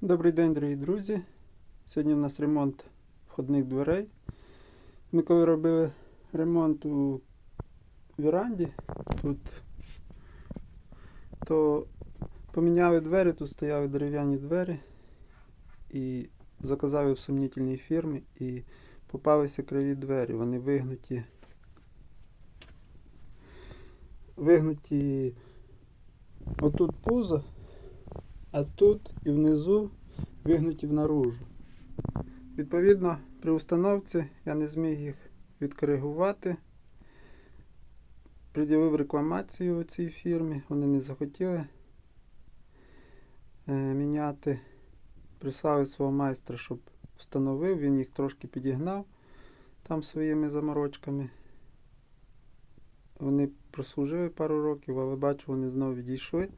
Добрий день, дорогі друзі. Сьогодні у нас ремонт входних дверей. Ми коли робили ремонт у віранді тут, то поміняли двері, тут стояли дерев'яні двері і заказали в сумнітельній фірмі і попалися криві двері. Вони вигнуті. Вигнуті отут пузо, а тут і внизу вигнуті наружу. Відповідно, при установці я не зміг їх відкоригувати. Приділив рекламацію у цій фірмі, вони не захотіли е, міняти. Прислали свого майстра, щоб встановив, він їх трошки підігнав там своїми заморочками. Вони прослужили пару років, але бачу, вони знову відійшли.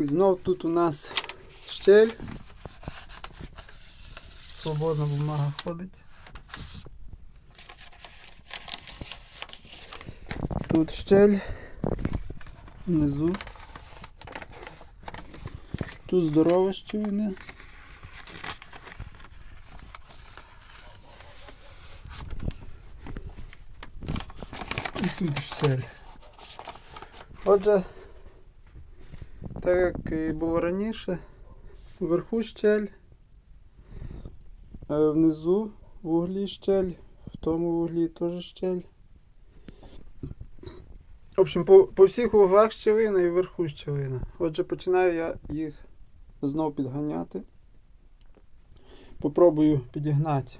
Знов тут у нас щель. Свободна бумага ходить. Тут щель внизу. Тут здорова щілина. І тут щель. Отже, так як і було раніше, вверху щель, а внизу в углі щель, в тому углі теж щель. В общем, по, по всіх углах щелина і вверху щелина. Отже, починаю я їх знову підганяти. Попробую підігнати.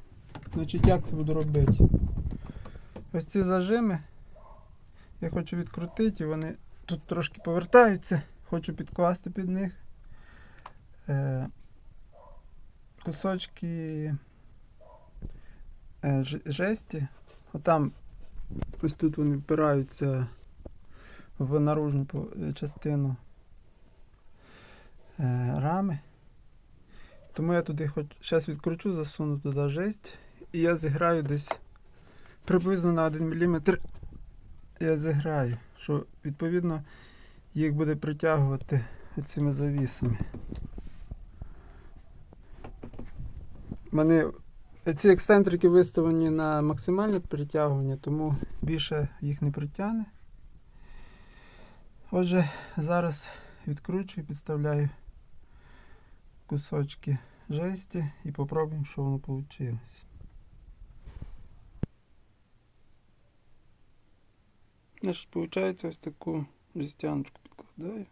Значить, як це буду робити? Ось ці зажими я хочу відкрутити, і вони тут трошки повертаються. Хочу підкласти під них е, кусочки е, жесті. Отам ось тут вони впираються в наружну частину е, рами. Тому я туди хоч зараз відкручу, засуну туди жесть і я зіграю десь приблизно на 1 мм я зіграю, що відповідно їх буде притягувати цими завісами. Вони ці ексцентрики виставлені на максимальне притягування, тому більше їх не притягне. Отже, зараз відкручую, підставляю кусочки жесті і попробуємо, що воно вийшло. Значить, виходить, ось таку жестяночку підкладаю.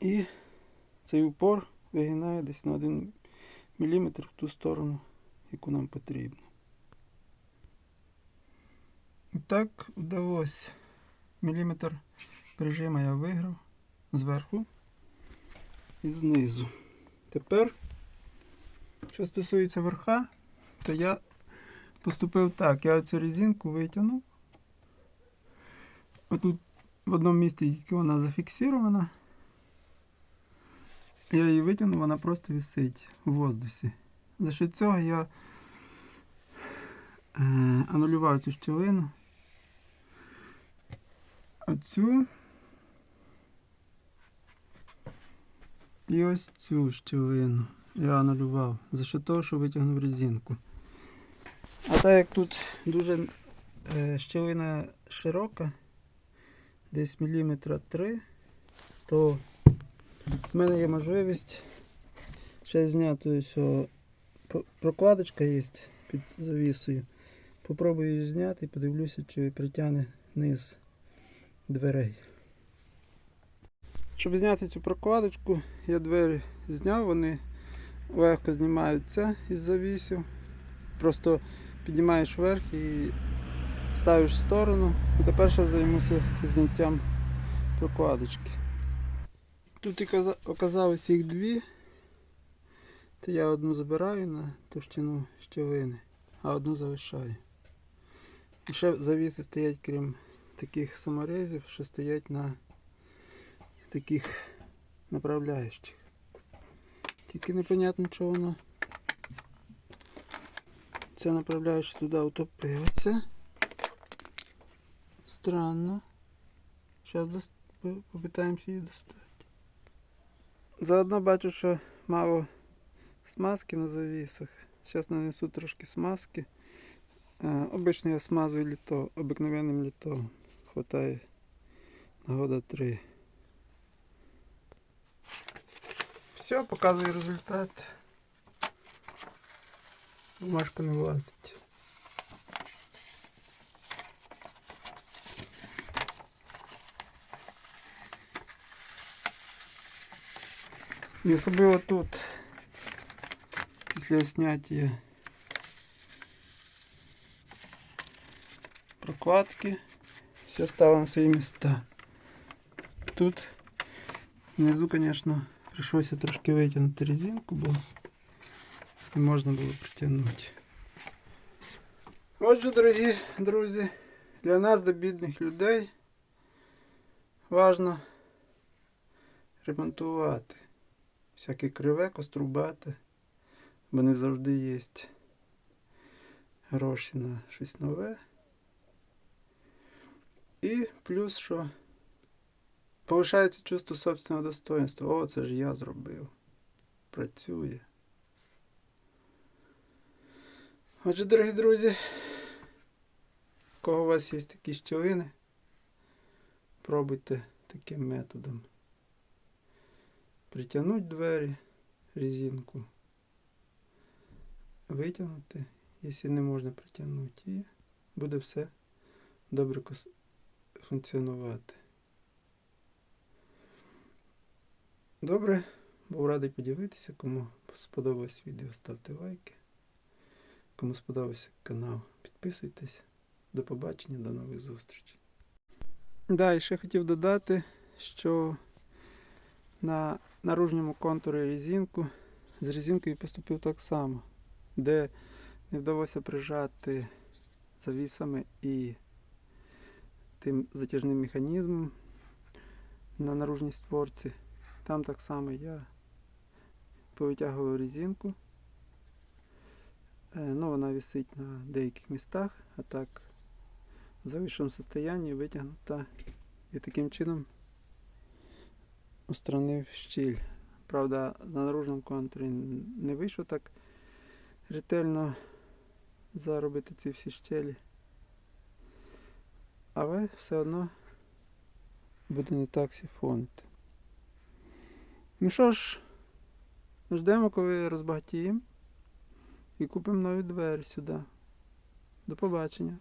І цей упор вигинаю десь на 1 мм в ту сторону, яку нам потрібно. І так вдалося. Міліметр прижима я виграв зверху і знизу. Тепер, що стосується верха, то я поступив так. Я цю резинку витягнув. Отут в одному місці тільки вона зафіксирована. Я її витягнув, вона просто висить у воздусі. За що цього я е, анулював цю щілину. Оцю. І ось цю щілину я анулював. За що того, що витягнув резинку. А так як тут дуже е, щілина широка, десь міліметра 3, то в мене є можливість ще зняти прокладочка є під завісою. Попробую її зняти і подивлюся, чи притягне низ дверей. Щоб зняти цю прокладочку, я двері зняв, вони легко знімаються із завісів. Просто піднімаєш вверх і ставиш в сторону. І тепер ще займуся зняттям прокладочки. Тут оказалось їх дві, то я одну забираю на товщину щілини, а одну залишаю. І ще завіси стоять, крім таких саморезів, що стоять на таких направляючих. Тільки непонятно, чого воно. Ця направляюча туди утопилася. Странно. Зараз дос... попитаємося її достати. Заодно бачу, що мало смазки на завісах. Зараз нанесу трошки смазки. Е, Обично я смазую літо, обикновенним літом. Хватає на года три. Все, показую результат. Бумажка не влазить. І особливо тут, після зняття прокладки, все стало на свої місця. Тут внизу, звісно, прийшлося трошки витягнути резинку, бо не можна було притягнути. Отже, дорогі друзі, для нас, до бідних людей, важно ремонтувати Всяке криве, кострубате, бо не завжди є гроші на щось нове. І плюс, що повишається чувство собственного достоинства. О, це ж я зробив. Працює. Отже, дорогі друзі, в кого у вас є такі щілини, пробуйте таким методом. Притягнути двері, резинку, витягнути, якщо не можна притягнути, і буде все добре функціонувати. Добре, був радий поділитися. Кому сподобалось відео, ставте лайки. Кому сподобався канал, підписуйтесь. До побачення, до нових зустрічей. Да, і ще хотів додати, що на наружньому контурі резинку з резинкою поступив так само, де не вдалося прижати завісами і тим затяжним механізмом на наружній створці. Там так само я повитягував резинку. Е, Ну, вона висить на деяких містах, а так в завищеному стані витягнута і таким чином устранив щіль. Правда, на наружному контурі не вийшло так ретельно заробити ці всі щелі. Але все одно буде не так сіфонити. Ну що ж, ждемо, коли розбагатіємо і купимо нові двері сюди. До побачення.